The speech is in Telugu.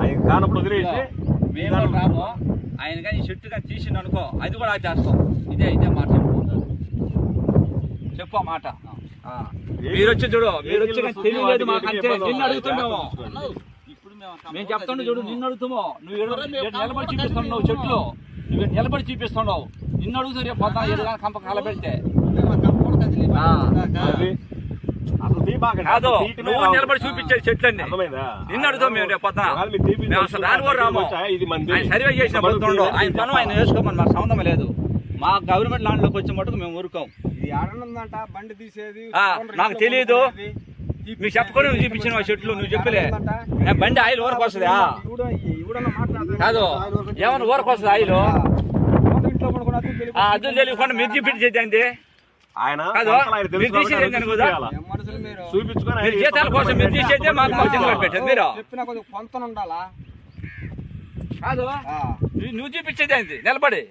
ఆయన కానప్పుడు వదిలేసి మేము రాము ఆయన కానీ చెట్టు కానీ తీసిండు అనుకో అది కూడా చేస్తాం ఇదే ఇదే మాట చెప్పు మాట. మీరు వచ్చి చూడు మీరు వచ్చి తెలియలేదు మాకంటే నిన్ను అడుగుతున్నాము మేము చెప్తాను చూడు నిన్ను అడుగుతామో నువ్వు ఏడు- ఏడు నిలబడి చూపిస్తున్నావు చెట్లు నువ్వు ఏడు నిలబడి చూపిస్తున్నావు నిన్ను అడుగుతా రేపు పోతా ఏదైనా కంప కాల పెడితే ఆ. అది అసలు తీపాకండి. కాదు నువ్వు. నిలబడి చూపించేది చెట్లన్నీ? నిన్ను అడుగుతాం మేము రేపు అసలు రాని కూడా రాము ఆయన సర్వే చేసిన బతుకుండో ఆయన పనం ఆయన వేసుకోమని మాకు సంబంధం లేదు మా గవర్నమెంట్ ల్యాండ్లోకి వచ్చే మటుకు మేము ఊరుకోం ఇది ఆడనుందంట బండి తీసేది నాకు తెలియదు. మీకు చెప్పకుండా నువ్వు చూపించిన చెట్లు నువ్వు చెప్పలే బండి ఆయిల్ ఊరకు వస్తుందా కాదు ఏమన్నా ఊరకు వస్తుంది ఆయిల్ ఆ, అద్దులు తెలియకుండా మీరు చూపించేది ఆయన చూపించుకొని మీరు కోసం మీరు తీసేదే మాకు పెట్టారు మీరు. చెప్పిన కొద్దిగా పొంతన ఉండాలా? కాదు ఆ. నువ్వు- నువ్వు చూపించేది ఏంటి నిలబడి.